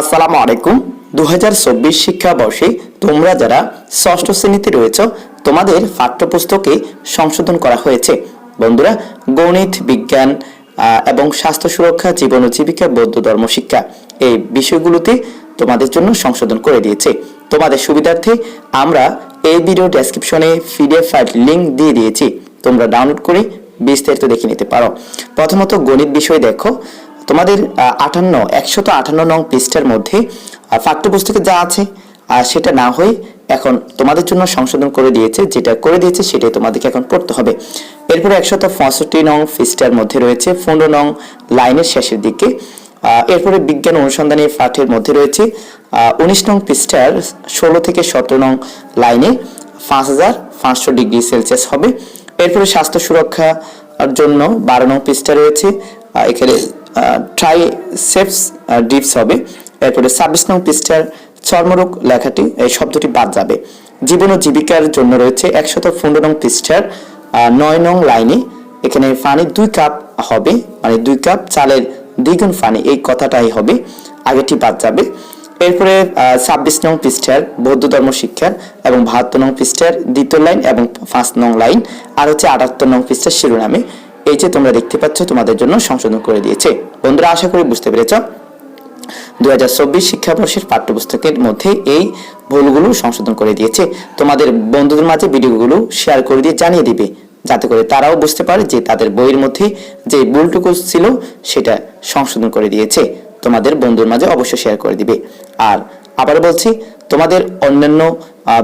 আসসালামু আলাইকুম। দু শিক্ষাবর্ষে তোমরা যারা ষষ্ঠ শ্রেণীতে রয়েছ, তোমাদের পাঠ্যপুস্তকে সংশোধন করা হয়েছে। বন্ধুরা, গণিত, বিজ্ঞান এবং স্বাস্থ্য সুরক্ষা, জীবন ও জীবিকা, বৌদ্ধ ধর্ম, শিক্ষা এই বিষয়গুলোতে তোমাদের জন্য সংশোধন করে দিয়েছে। তোমাদের সুবিধার্থে আমরা এই ভিডিও ডেসক্রিপশনে পিডিএফ ফাইল লিংক দিয়ে দিয়েছি। তোমরা ডাউনলোড করে বিস্তারিত দেখে নিতে পারো। প্রথমত গণিত বিষয় দেখো। তোমাদের আটান্ন, একশত আটান্ন নং পৃষ্ঠার মধ্যে পাঠ্যপুস্তকে যা আছে আর সেটা না হয়ে এখন তোমাদের জন্য সংশোধন করে দিয়েছে, যেটা করে দিয়েছে সেটাই তোমাদেরকে এখন পড়তে হবে। এরপরে একশত পঁয়ষট্টি নং পৃষ্ঠার মধ্যে রয়েছে, পনেরো নং লাইনের শেষের দিকে এরপরে বিজ্ঞান অনুসন্ধানী পাঠের মধ্যে রয়েছে উনিশ নং পৃষ্ঠার ষোলো থেকে সতেরো নং লাইনে পাঁচ হাজার পাঁচশো ডিগ্রি সেলসিয়াস হবে। এরপরে স্বাস্থ্য সুরক্ষার জন্য বারো নং পৃষ্ঠা রয়েছে এখানে ট্রাইসেপস ডিপস হবে। এরপরে ছাব্বিশ নং পৃষ্ঠার চর্মরোগ লেখাটি, এই শব্দটি বাদ যাবে। জীবন ও জীবিকার জন্য রয়েছে একশত পনেরো নং পৃষ্ঠার নয় নং লাইনে। এখানে পানি দুই কাপ হবে মানে দুই কাপ চালের দ্বিগুণ পানি এই কথাটাই হবে। আগেটি বাদ যাবে। এরপরে ছাব্বিশ নং পৃষ্ঠার বৌদ্ধ ধর্ম শিক্ষার এবং বাহাত্তর নং পৃষ্ঠার দ্বিতীয় লাইন এবং পাঁচ নং লাইন। আর হচ্ছে আটাত্তর নং পৃষ্ঠার শিরোনামে। এই যে তোমরা দেখতে পাচ্ছ, তোমাদের জন্য সংশোধন করে দিয়েছে। বন্ধুরা, আশা করি বুঝতে পেরেছ। দু হাজার চব্বিশ শিক্ষাবর্ষের পাঠ্যপুস্তকের মধ্যে এই ভুলগুলো সংশোধন করে দিয়েছে। তোমাদের বন্ধুদের মাঝে ভিডিওগুলো শেয়ার করে দিয়ে জানিয়ে দিবে, যাতে করে তারাও বুঝতে পারে যে তাদের বইয়ের মধ্যে যে ভুলটুকু ছিল, সেটা সংশোধন করে দিয়েছে। তোমাদের বন্ধুর মাঝে অবশ্যই শেয়ার করে দিবে। আর আবার বলছি, তোমাদের অন্যান্য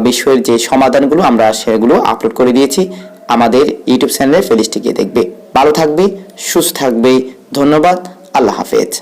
বিষয়ের যে সমাধানগুলো, আমরা সেগুলো আপলোড করে দিয়েছি। আমাদের ইউটিউব চ্যানেলে ফেলিস্টি গিয়ে দেখবে। ভালো থাকবে সুস্থ থাকবে। ধন্যবাদ আল্লাহ হাফেজ।